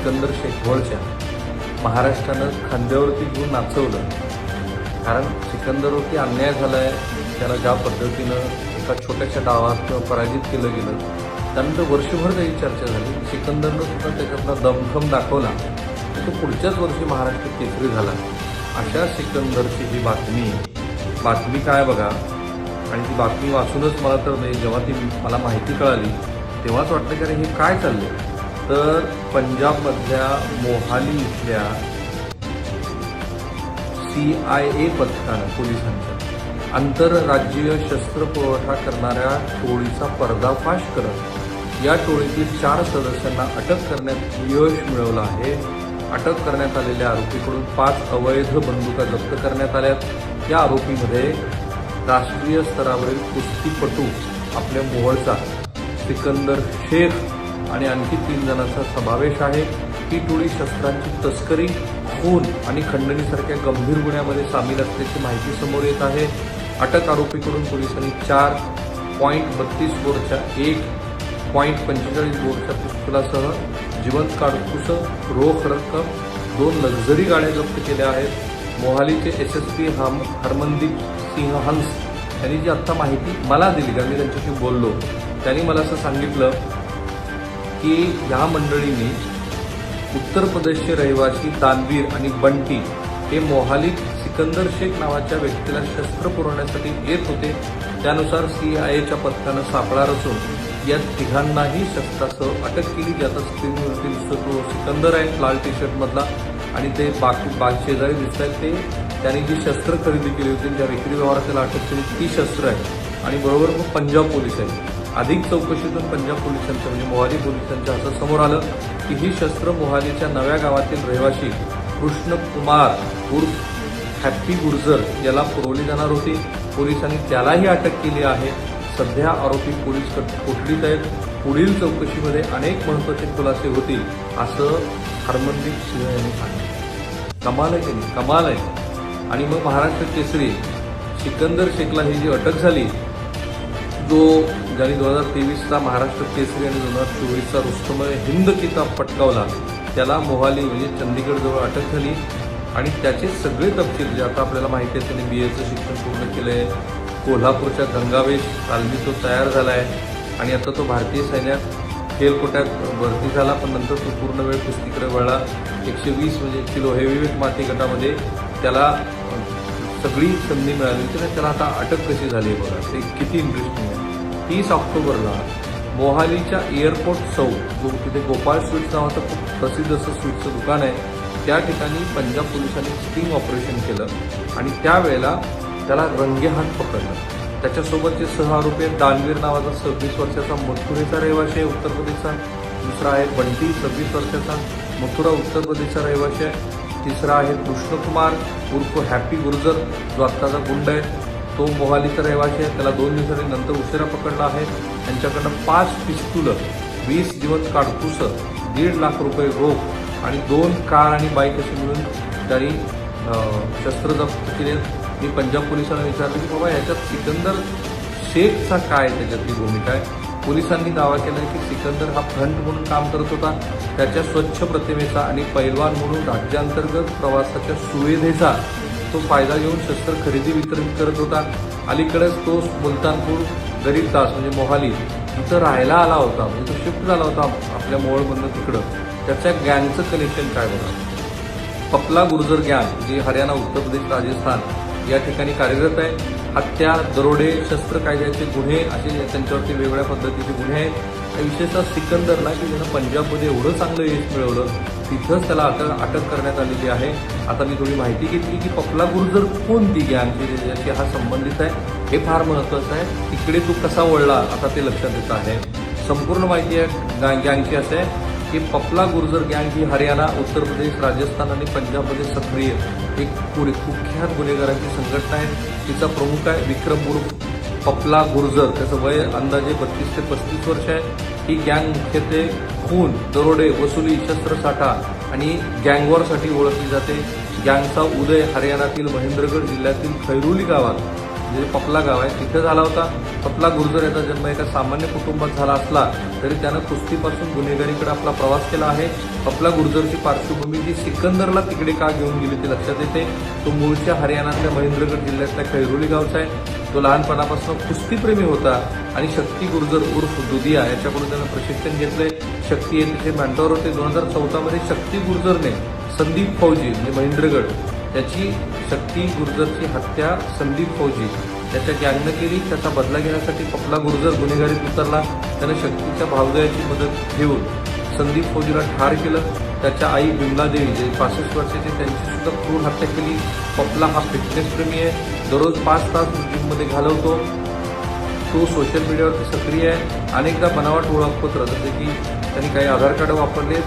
सिकंदर शेखवळच्या महाराष्ट्रानं खांद्यावरती घेऊन नाचवलं. कारण सिकंदरवरती अन्याय झाला आहे त्याला ज्या पद्धतीनं एका छोट्याशा डावात पराजित केलं गेलं त्यानंतर वर्षभर त्याची चर्चा झाली. सिकंदरनं सुद्धा त्याच्यातला दमखम दाखवला. तर तो पुढच्याच वर्षी महाराष्ट्र केसरी झाला. अशा सिकंदरची ही बातमी बातमी काय बघा? आणि ती बातमी वाचूनच मला तर नाही जेव्हा ती मला माहिती कळाली तेव्हाच वाटलं की अरे हे काय चाललंय? तर पंजाबमधल्या मोहाली इथल्या सी आय ए पथकानं पोलिसांचं आंतरराज्यीय शस्त्र पुरवठा करणाऱ्या टोळीचा पर्दाफाश करत या टोळीतील चार सदस्यांना अटक करण्यात यश मिळवलं आहे. अटक करण्यात आलेल्या आरोपीकडून पाच अवैध बंदुका जप्त करण्यात आल्यात. या आरोपीमध्ये राष्ट्रीय स्तरावरील कुस्तीपटू आपल्या मोहळचा सिकंदर शेख आणि आणखी तीन जणांचा समावेश आहे. ही टोळी शस्त्रांची तस्करी खून आणि खंडणीसारख्या गंभीर गुन्ह्यामध्ये सामील असल्याची माहिती समोर येत आहे. अटक आरोपीकडून पोलिसांनी चार पॉईंट बत्तीस बोरच्या एक पॉईंट पंचेचाळीस बोरच्या पिस्तुलासह जिवंत काडतुसं रोख रक्कम दोन लक्झरी गाड्या जप्त केल्या आहेत. मोहालीचे एस एस पी हम हरमनदीप सिंह हंस यांनी जी आत्ता माहिती मला दिली कारण मी त्यांच्याशी बोललो त्यांनी मला असं सांगितलं की ह्या मंडळीने उत्तर प्रदेशचे रहिवासी तानवीर आणि बंटी हे मोहालीत सिकंदर शेख नावाच्या व्यक्तीला शस्त्र पुरवण्यासाठी येत होते त्यानुसार सी आय एच्या पथकानं सापळा रचून या तिघांनाही शस्त्रासह अटक केली ज्याचा स्क्रीनवरती दिसतो तो सिकंदर आहे लाल टी शर्टमधला आणि ते बाकी बाग शेजारी दिसत आहेत. ते त्यांनी जी शस्त्र खरेदी केली होती ज्या विक्री व्यवहारात त्याला अटक केली ती शस्त्र आहे आणि बरोबर मग पंजाब पोलीस आहेत. अधिक चौकशीतून पंजाब पोलिसांच्या म्हणजे मोहाली पोलिसांच्या असं समोर आलं की ही शस्त्र मोहालीच्या नव्या गावातील रहिवासी कृष्ण कुमार उर्फ हॅप्पी गुर्जर याला पुरवली जाणार होती. पोलिसांनी त्यालाही अटक केली आहे. सध्या आरोपी पोलीस कोठडीत आहेत. पुढील चौकशीमध्ये अनेक महत्त्वाचे खुलासे होतील असं हरमनदीप सिंह यांनी सांगितलं. कमाल आहे त्यांनी कमाल आहे. आणि मग महाराष्ट्र केसरी सिकंदर शेखला ही जी अटक झाली जो ज्याने दोन हजार तेवीसचा महाराष्ट्र केसरी आणि दोन हजार चोवीसचा रुस्तम हिंद किताब पटकावला. त्याला मोहाली म्हणजे चंदीगडजवळ अटक झाली आणि त्याचे सगळे तपशील जे आता आपल्याला माहिती आहे त्याने बी एचं शिक्षण पूर्ण केलं आहे कोल्हापूरच्या गंगावेश तालमी तो तयार झाला आहे आणि आता तो भारतीय सैन्यात खेलकोट्यात भरती झाला पण नंतर तो पूर्ण वेळ कुस्तीकडे वळला. एकशे वीस म्हणजे किलो हेवीवेट माती गटामध्ये त्याला सगळी संधी मिळाली होती आणि त्याला आता अटक कशी झाली आहे बघा. ते किती इंटरेस्टिंग आहे. तीस ऑक्टोबरला मोहालीच्या एअरपोर्ट चौक तिथे गोपाळ स्वीट्स नावाचं खूप प्रसिद्ध असं स्वीटचं दुकान आहे त्या ठिकाणी पंजाब पोलिसांनी स्टिंग ऑपरेशन केलं आणि त्यावेळेला त्याला रंगेहात पकडलं. त्याच्यासोबतचे सह आरोपी आहेत दानवीर नावाचा सव्वीस वर्षाचा मथुरेचा रहिवाशी आहे उत्तर प्रदेशचा. दुसरा आहे बंटी सव्वीस वर्षाचा मथुरा उत्तर प्रदेशचा रहिवाशी आहे. तिसरा आहे कृष्णकुमार उर्फ हॅपी गुर्जर जो आत्ताचा गुंड आहे. तो मोहालीचा रहिवासी आहे. त्याला दोन दिवसांनी नंतर उशिरा पकडला आहे. त्यांच्याकडनं पाच पिस्तुलं वीस दिवस काडतुसं दीड लाख रुपये रोख आणि दोन कार आणि बाईक अशी मिळून त्यांनी शस्त्र जप्त केले. मी पंजाब पोलिसांना विचारलं की बाबा याच्यात सिकंदर शेखचा काय त्याच्यातली भूमिका आहे? पोलिसांनी दावा केला की सिकंदर हा फ्रंट म्हणून काम करत होता. त्याच्या स्वच्छ प्रतिमेचा आणि पैलवान म्हणून राज्यांतर्गत प्रवासाच्या सुविधेचा तो फायदा घेऊन शस्त्र खरेदी वितरित करत होता. अलीकडेच तो मुलतानपूर गरीब दास म्हणजे मोहाली तिथं राहायला आला होता. म्हणजे तो शिफ्ट झाला होता आपल्या मोहोळमधनं तिकडं. त्याच्या गँगचं कनेक्शन काय होतं? पपला गुर्जर गँग जे हरियाणा उत्तर प्रदेश राजस्थान या ठिकाणी कार्यरत आहे. हत्या दरोडे शस्त्र कायद्याचे गुन्हे असे त्यांच्यावरती वेगवेगळ्या पद्धतीचे गुन्हे आहेत. विशेषतः सिकंदरला की ज्यानं पंजाबमध्ये एवढं चांगलं यश मिळवलं तिथंच त्याला अटक अटक करण्यात आलेली आहे. आता मी थोडी माहिती घेतली की पपला गुर्जर कोणती गँग की त्याच्याशी हा संबंधित आहे हे फार महत्त्वाचं आहे. तिकडे तू कसा वळला आता ते लक्षात येत आहे. संपूर्ण माहिती आहे गॅ- गँगची असं आहे की पपला गुर्जर गँग ही हरियाणा उत्तर प्रदेश राजस्थान आणि पंजाबमध्ये सक्रिय एक पुढे कुख्यात गुन्हेगारांची संघटना आहे. तिचा प्रमुख आहे विक्रम गुरु पपला गुर्जर त्याचं वय अंदाजे बत्तीस ते पस्तीस वर्ष आहे. ही गँग मुख्यत्वे खून दरोडे वसुली शस्त्रसाठा आणि गँगवॉरसाठी ओळखली जाते. गँगचा उदय हरियाणातील महेंद्रगड जिल्ह्यातील खैरुली गावात जे पपला गाव आहे तिथं झाला होता. पपला गुर्जर याचा जन्म एका सामान्य कुटुंबात झाला असला तरी त्यानं कुस्तीपासून गुन्हेगारीकडे आपला प्रवास केला आहे. पपला गुर्जरची पार्श्वभूमी जी सिकंदरला तिकडे का घेऊन गेली ते लक्षात येते. तो मूळच्या हरियाणातल्या महेंद्रगड जिल्ह्यातल्या खैरोली गावचा आहे. तो लहानपणापासून कुस्तीप्रेमी होता आणि शक्ती गुर्जर उर्फ दुधिया याच्याकडून त्यानं प्रशिक्षण घेतलंय. शक्ती हे तिथे मॅन्टॉर होते. दोन हजार चौदामध्ये शक्ती गुर्जरने संदीप फौजी म्हणजे महेंद्रगड त्याची शक्ती गुर्जरची हत्या संदीप फौजी त्याच्या गँगनं केली. त्याचा बदला घेण्यासाठी पपला गुर्जर गुन्हेगारीत उतरला. त्यानं शक्तीच्या भावजयाची मदत घेऊन संदीप फौजीला ठार केलं. त्याच्या आई बिमला देवी जे पासष्ट वर्षाची त्यांची सुद्धा क्रूर हत्या केली. पपला हा फिटनेस प्रेमी आहे. दररोज पाच तास जिममध्ये घालवतो. तो सोशल मीडियावरती सक्रिय आहे. अनेकदा बनावट ओळखपत्र जसे की त्यांनी काही आधार कार्ड वापरले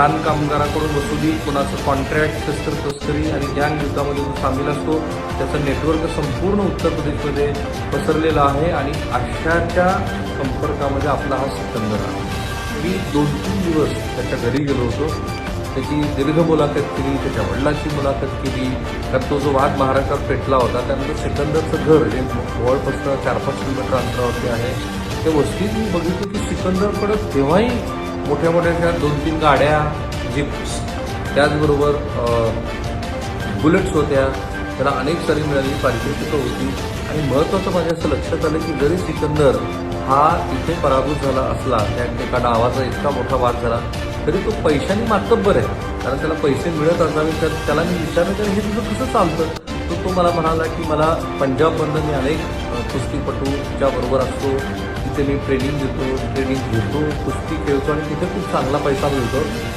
खाण कामगाराकडून वसुली कोणाचं कॉन्ट्रॅक्ट शस्त्र तस्करी आणि ज्ञान युद्धामध्ये जो सामील असतो त्याचं नेटवर्क संपूर्ण उत्तर प्रदेशमध्ये पसरलेलं आहे आणि अशाच्या संपर्कामध्ये आपला हा सिकंदर आहे मी दोन तीन दिवस त्याच्या घरी गेलो होतो. त्याची दीर्घ मुलाखत केली त्याच्या वडिलांची मुलाखत केली. तर तो जो वाद महाराष्ट्रात पेटला होता त्यानंतर सिकंदरचं घर जे जवळपासनं चार पाच किलोमीटर अंतरावरती आहे त्या वस्तीत मी बघितलं की सिकंदरकडे तेव्हाही मोठ्या मोठ्या अशा दोन तीन गाड्या जिप्स त्याचबरोबर बुलेट्स होत्या. त्याला अनेक सारी मिळाली पारितोषिकं होती. आणि महत्त्वाचं माझ्या असं लक्षात आलं की जरी सिकंदर हा इथे पराभूत झाला असला त्या एका डावाचा इतका मोठा वाद झाला तरी तो पैशाने मातब्बर आहे. कारण त्याला पैसे मिळत असावे तर त्याला मी विचारलं तर हे तुझं कसं चालतं? तर तो मला म्हणाला की मला पंजाबमधनं मी अनेक कुस्तीपटूच्या बरोबर असतो. तिथे मी ट्रेनिंग देतो ट्रेनिंग घेतो कुस्ती खेळतो आणि तिथे खूप चांगला पैसा मिळतो.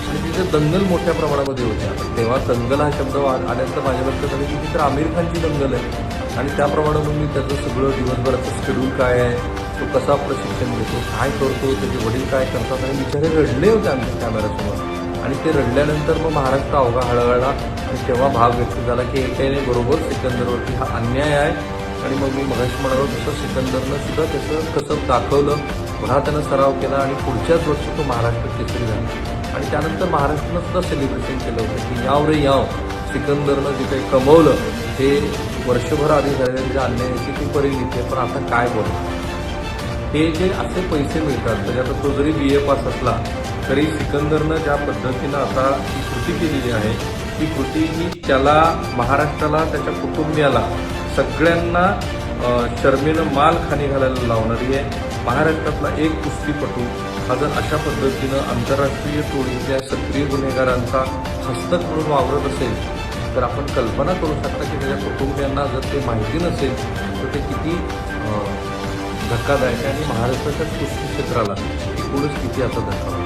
आणि तिथे दंगल मोठ्या प्रमाणामध्ये होत्या तेव्हा दंगल हा शब्द वा- माझ्या लक्षात आलं की तिथे आमिर खानची दंगल आहे. आणि त्याप्रमाणे मग मी त्याचं सगळं दिवसभराचं शेड्यूल काय आहे तो कसा प्रशिक्षण घेतो काय करतो त्याचे वडील काय करतात आणि बिचारे रडले होते आमच्या कॅमेऱ्यासमोर आणि ते रडल्यानंतर मग महाराष्ट्र अवघा हळहळला. आणि तेव्हा भाव व्यक्त झाला की एकाने बरोबर सिकंदरवरती हा अन्याय आहे. आणि मग मी महेश म्हणालो तसं सिकंदरनं सुद्धा त्याचं कसं दाखवलं पुन्हा त्यानं सराव केला आणि पुढच्याच वर्षी तो महाराष्ट्र केसरी झाला. आणि त्यानंतर महाराष्ट्रानं सुद्धा सेलिब्रेशन केलं होतं की याव रे याव सिकंदरनं जे काही कमवलं हे वर्षभर आधी झालेल्या ज्या अन्यायाची ती परिणिती आहे पण आता काय बोलू हे जे असे पैसे मिळतात म्हणजे आता तो जरी बी ए पास असला तरी सिकंदरनं ज्या पद्धतीनं आता ही कृती केलेली आहे ती कृती ही त्याला महाराष्ट्राला त्याच्या कुटुंबियाला सगळ्यांना अं, शर्मेनं माल खाणी घालायला लावणारी आहे. महाराष्ट्रातला एक कुस्तीपटू हा जर अशा पद्धतीनं आंतरराष्ट्रीय टोळीतल्या सक्रिय गुन्हेगारांचा हस्तक म्हणून वावरत असेल तर आपण कल्पना करू शकता की त्याच्या कुटुंबियांना जर ते माहिती नसेल तर ते किती धक्कादायक आहे. आणि महाराष्ट्राच्या कुस्ती क्षेत्राला एकूणच किती आता धक्का